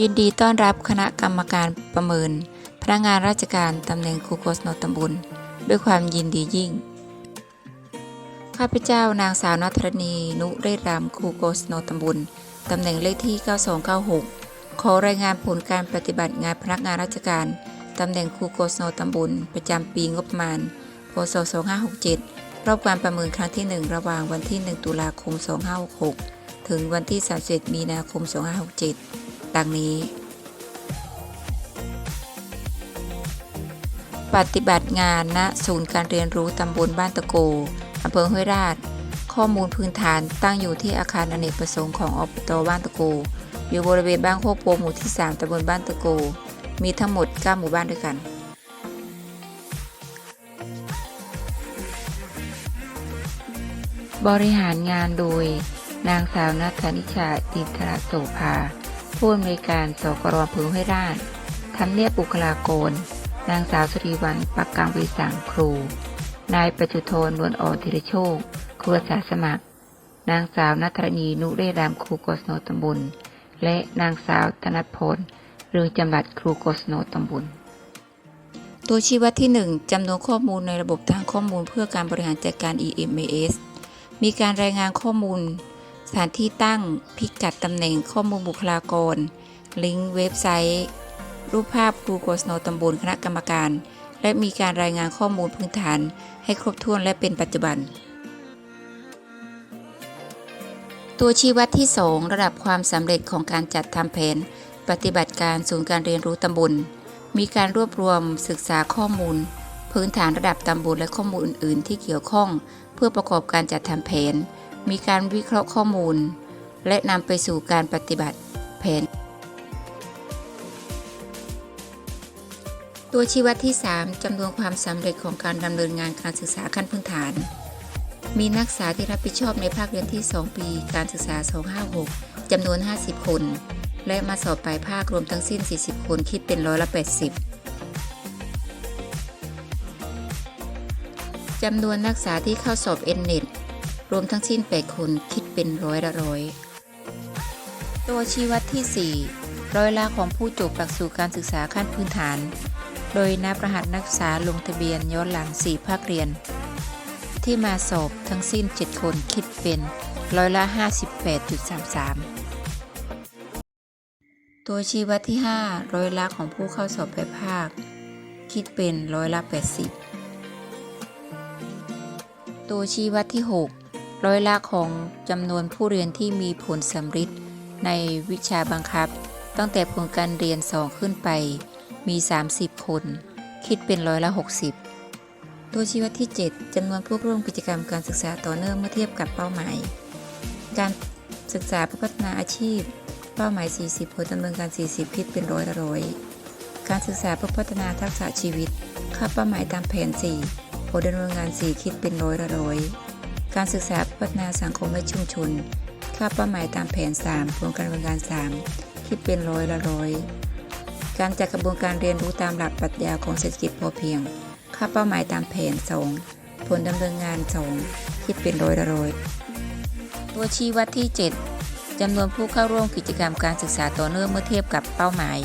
ยินดีต้อนรับคณะกรรมการประเมิน พนักงานราชการตำแหน่งครูโกศนตำบลด้วยความยินดียิ่ง ข้าพเจ้านางสาวนัทรณีนุเรศรำครูโกศนตำบลตำแหน่งเลขที่ 9296 ขอรายงานผลการปฏิบัติงานพนักงานราชการตำแหน่งครูโกศนตำบลประจำปีงบประมาณพศ2567 รอบการประเมินครั้งที่ 1 ระหว่างวันที่ 1 ตุลาคม 2566 ถึงวันที่ 31 มีนาคม 2567 ดังนี้ ปฏิบัติงานณศูนย์การเรียนรู้ตำบลบ้านตะโกอำเภอห้วยราช ข้อมูลพื้นฐานตั้งอยู่ที่อาคารอเนกประสงค์ของอบตบ้านตะโก อยู่บริเวณบ้านโคกโปหมู่ที่ 3ตำบลบ้านตะโก มีทั้งหมด 9 หมู่บ้านด้วยกันบริหารงานโดย นางสาวนัทนิชาตินทรโสภา ผู้อำนวยการสกรอำเภอห้วยราชทำเนียบบุคลากร นางสาวสุริวันปักกังวิสังครู นายประจุโทนนวลอ่อนธีรโชค ครูอาสาสมัคร นางสาวนัทรณีนุเรรามครูโกศโนตำบลและนางสาวธนัทพลเรืองจำรัดครูโกศโนตำบลตัวชี้วัดที่ 1จำนวนข้อมูลในระบบทางข้อมูลเพื่อการบริหารจัดการ EMAS มีการรายงานข้อมูล สถานที่ตั้งพิกัดตำแหน่งข้อมูลบุคลากร ลิงก์เว็บไซต์ รูปภาพครูโกศโนตำบลคณะกรรมการ และมีการรายงานข้อมูลพื้นฐานให้ครบถ้วนและเป็นปัจจุบัน ตัวชี้วัดที่ 2 ระดับความสำเร็จของการจัดทำแผน ปฏิบัติการศูนย์การเรียนรู้ตำบล มีการรวบรวมศึกษาข้อมูล พื้นฐานระดับตำบลและข้อมูลอื่น ๆ ที่เกี่ยวข้อง เพื่อประกอบการจัดทำแผน มีการวิเคราะห์ข้อมูล และนำไปสู่การปฏิบัติแผน ตัวชี้วัดที่ 3จำนวนความสำเร็จของการดำเนินงานการศึกษาขั้นพื้นฐาน มีนักศึกษาที่รับผิดชอบในภาคเรียนที่ 2 ปี การศึกษา 256 จำนวน 50 คน และมาสอบปลายภาครวมทั้งสิ้น 40 คนคิดเป็นร้อยละ 80จำนวนนักศึกษาที่เข้าสอบ n n e t รวมทั้งสิ้น 8 คนคิดเป็นร้อยละร้อย ตัวชี้วัดที่ 4 ร้อยละของผู้จบหลักสูตรการศึกษาขั้นพื้นฐาน โดยนับรหัสนักศึกษาลงทะเบียนย้อนหลัง 4 ภาคเรียน ที่มาสอบทั้งสิ้น 7 คนคิดเป็นร้อยละ 58.33 ตัวชี้วัดที่ 5 ร้อยละของผู้เข้าสอบปภาค คิดเป็นร้อยละ 80 ตัวชี้วัดที่ 6 ร้อยละของจำนวนผู้เรียนที่มีผลสำฤทธิ์ในวิชาบังคับ ตั้งแต่ผลการเรียน 2 ขึ้นไป มี 30 คน คิดเป็นร้อยละ 60 ตัวชี้วัดที่ 7จำนวนผู้ร่วมกิจกรรมการศึกษาต่อเนื่องเมื่อเทียบกับเป้าหมาย การศึกษาเพื่อพัฒนาอาชีพ เป้าหมาย 40 ผลดำเนินการ 40 คิดเป็นร้อยละร้อยการศึกษาเพื่อพัฒนาทักษะชีวิตค่าเป้าหมายตามแผน 4 ผลดำเนินงาน 4 คิดเป็นร้อยละร้อย การศึกษาพัฒนาสังคมและชุมชนค่าเป้าหมายตามแผน3ผลการดำเนินงาน3คิดเป็นร้อยละร้อย การจัดกระบวนการเรียนรู้ตามหลักปรัชญาของเศรษฐกิจพอเพียง ค่าเป้าหมายตามแผน 2 ผลดำเนินงาน2คิดเป็นร้อยละร้อย ตัวชี้วัดที่ 7จำนวนผู้เข้าร่วมกิจกรรมการศึกษาต่อเนื่องเมื่อเทียบกับเป้าหมาย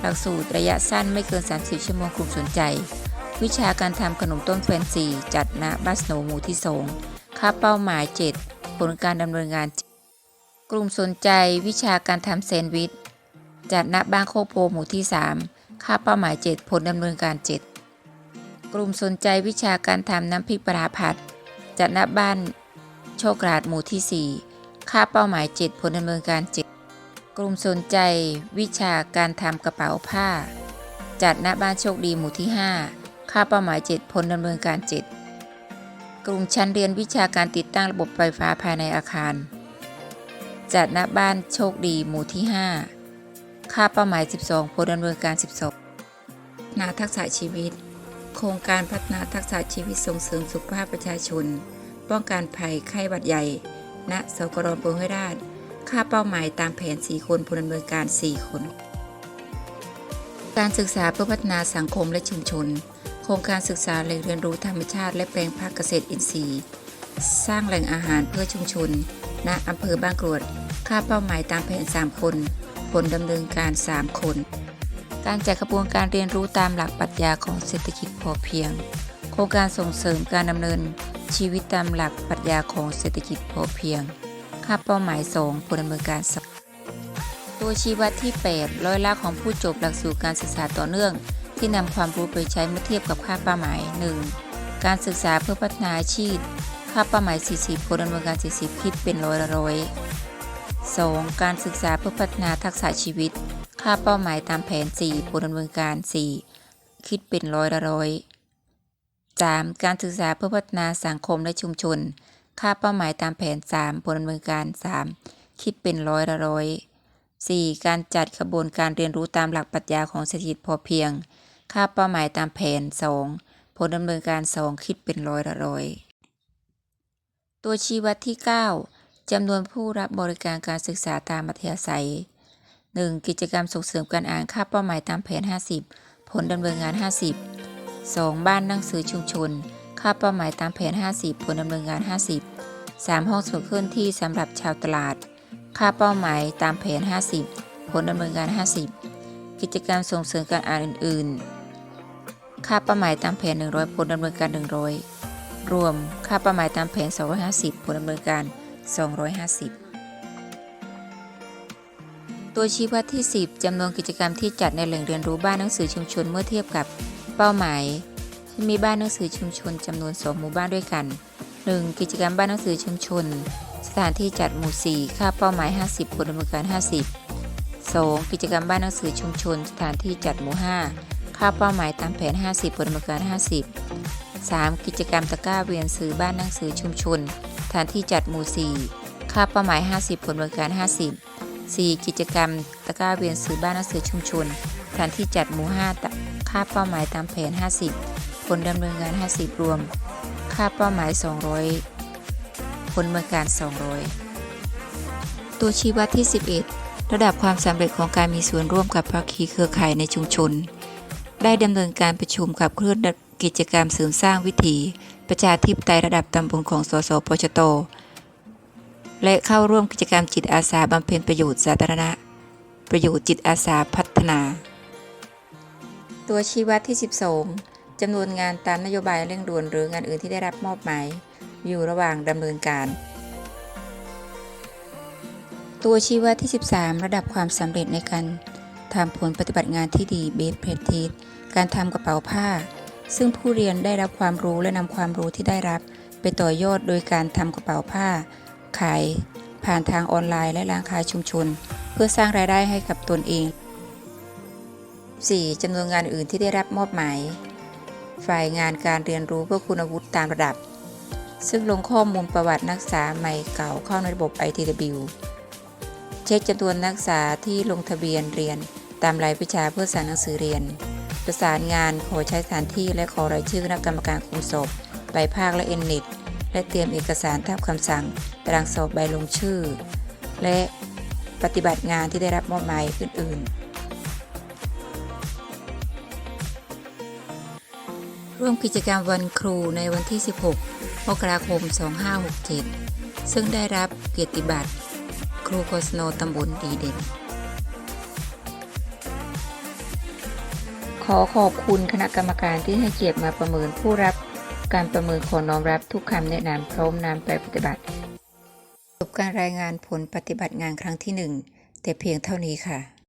หลักสูตรระยะสั้นไม่เกิน 30 ชั่วโมงกลุ่มสนใจ วิชาการทำขนมต้นแฟนซีจัดณบ้านสโนหมู่ที่2 ค่าเป้าหมาย 7 ผลการดำเนินงาน กลุ่มสนใจวิชาการทำแซนด์วิช จัดณบ้านโคโพหมู่ที่ 3 ค่าเป้าหมาย 7 ผลดำเนินการ 7 กลุ่มสนใจวิชาการทำน้ำพริกปลาร้าผัด จัดณบ้านโชคราดหมู่ที่ 4 ค่าเป้าหมาย 7 ผลดำเนินการ 7 กลุ่มสนใจวิชาการทำกระเป๋าผ้า จัดณบ้านโชคดีหมู่ที่ 5 ค่าเป้าหมาย 7 ผลดำเนินการ 7 กลุ่มชั้นเรียนวิชาการติดตั้งระบบไฟฟ้าภายในอาคาร จัดณบ้านโชคดีหมู่ที่ 5 ค่าเป้าหมาย 12ผลดำเนินการ 12 นาทักษะชีวิต โครงการพัฒนาทักษะชีวิตส่งเสริมสุขภาพประชาชน ป้องกันภัยไข้หวัดใหญ่ ณสกรอำเภอห้วยราช ค่าเป้าหมายตามแผน 4 คนผลดำเนินการ 4 คน การศึกษาเพื่อพัฒนาสังคมและชุมชน โครงการศึกษาแหล่งเรียนรู้ธรรมชาติ และแปลงภาคเกษตรอินทรีย์ สร้างแหล่งอาหารเพื่อชุมชน ณ อำเภอบ้านกรวด ค่าเป้าหมายตามแผน 3 คน ผลดำเนินการ 3 คน การจัดกระบวนการเรียนรู้ตามหลักปรัชญาของเศรษฐกิจพอเพียง โครงการส่งเสริมการดำเนิน ชีวิตตามหลักปรัชญาของเศรษฐกิจพอเพียง ค่าเป้าหมาย 2 ผลดำเนินการตัวชี้วัดที่ 8 ร้อยละของผู้จบหลักสูตรการศึกษาต่อเนื่อง ที่นำความรู้ไปใช้เมื่อเทียบกับค่าเป้าหมาย 1. การศึกษาเพื่อพัฒนาอาชีพ ค่าเป้าหมาย 40ผลดำเนินการ 40 คิดเป็นร้อยละร้อย 2. การศึกษาเพื่อพัฒนาทักษะชีวิต ค่าเป้าหมายตามแผน 4 ผลดำเนินการ 4 คิดเป็นร้อยละร้อย 3. การศึกษาเพื่อพัฒนาสังคมและชุมชน ค่าเป้าหมายตามแผน 3 ผลดำเนินการ 3 คิดเป็นร้อยละร้อย 4. การจัดขบวนการเรียนรู้ตามหลักปรัชญาของเศรษฐกิจพอเพียง ค่าเป้าหมายตามแผน 2 ผลดำเนินการ 2 คิดเป็นร้อยละร้อย ตัวชี้วัดที่ 9จำนวนผู้รับบริการการศึกษาตามมัธยาศัย 1. กิจกรรมส่งเสริมการอ่านค่าเป้าหมายตามแผน 50 ผลดำเนินงาน 50 2. บ้านหนังสือชุมชน ค่าเป้าหมายตามแผน 50 ผลดำเนินงาน 50 3. ห้องสมุดเคลื่อนที่สำหรับชาวตลาด ค่าเป้าหมายตามแผน 50 ผลดำเนินการ50 กิจกรรมส่งเสริมการอ่านอื่นๆ ค่าเป้าหมายตามแผน 100 ผลดำเนินการ 100 รวมค่าเป้าหมายตามแผน 250 ผลดำเนินการ 250 ตัวชี้วัดที่ 10จำนวนกิจกรรมที่จัดในแหล่งเรียนรู้บ้านหนังสือชุมชนเมื่อเทียบกับเป้าหมายที่มีบ้านหนังสือชุมชนจำนวน 2 หมู่บ้านด้วยกัน 1. กิจกรรมบ้านหนังสือชุมชน สถานที่จัดหมู่ 4 ค่าเป้าหมาย 50 ผลดำเนินการ 50 2. กิจกรรมบ้านหนังสือชุมชน สถานที่จัดหมู่ 5 ค่าเป้าหมายตามแผน 50 ผลดำเนินการ50 3. กิจกรรมตะกร้าเวียนซื้อบ้านหนังสือชุมชนสถานที่จัดหมู่ 4 ค่าเป้าหมาย 50 ผลดำเนิการ 50 4. กิจกรรมตะกร้าเวียนซื้อบ้านหนังสือชุมชนสถานที่จัดหมู่5ค่าเป้าหมายตามแผน 50 ผลดำเนินงาน50 รวม ค่าเป้าหมาย 200 ผลดำเนิการ 200 ตัวชี้วัดที่ 11 ระดับความสำเร็จของการมีส่วนร่วมกับภาคีเครือข่ายในชุมชน ได้ดำเนินการประชุมขับเคลื่อนกิจกรรมเสริมสร้างวิถีประชาธิปไตยระดับตำบลของสสปชต และเข้าร่วมกิจกรรมจิตอาสาบำเพ็ญประโยชน์สาธารณะ ประโยชน์จิตอาสาพัฒนา ตัวชี้วัดที่ 12จำนวนงานตามนโยบายเร่งด่วนหรืองานอื่นที่ได้รับมอบหมาย อยู่ระหว่างดำเนินการ ตัวชี้วัดที่ 13 ระดับความสำเร็จในการ ทำผลปฏิบัติงานที่ดีเบสเพรทีสการทำกระเป๋าผ้า ซึ่งผู้เรียนได้รับความรู้และนำความรู้ที่ได้รับ ไปต่อยอดโดยการทำกระเป๋าผ้า ขาย ผ่านทางออนไลน์และร้านค้าชุมชน เพื่อสร้างรายได้ให้กับตนเอง 4. จำนวนงานอื่นที่ได้รับมอบหมาย ฝ่ายงานการเรียนรู้เพื่อคุณวุฒิตามระดับ ซึ่งลงข้อมูลประวัตินักศึกษาใหม่เก่าเข้าในระบบ ITW เช็คจำนวนนักศึกษาที่ลงทะเบียนเรียน ตามรายวิชาเพื่อสารหนังสือเรียน ประสานงานขอใช้สถานที่และขอรายชื่อคณะกรรมการคุมสอบใบภาคและเอ็นเน็ตและเตรียมเอกสารทับคำสั่งตารางสอบใบลงชื่อ และปฏิบัติงานที่ได้รับมอบหมายอื่น ๆร่วมกิจกรรมวันครูในวันที่ 16 มกราคม 2567 ซึ่งได้รับเกียรติบัตร ครูโคสโนตำบลดีเด่น ขอขอบคุณคณะกรรมการที่ให้เกียรติมาประเมินผู้รับการประเมินขอน้อมรับทุกคำแนะนำพร้อมนำไปปฏิบัติจบการรายงานผลปฏิบัติงานครั้งที่หนึ่งแต่เพียงเท่านี้ค่ะ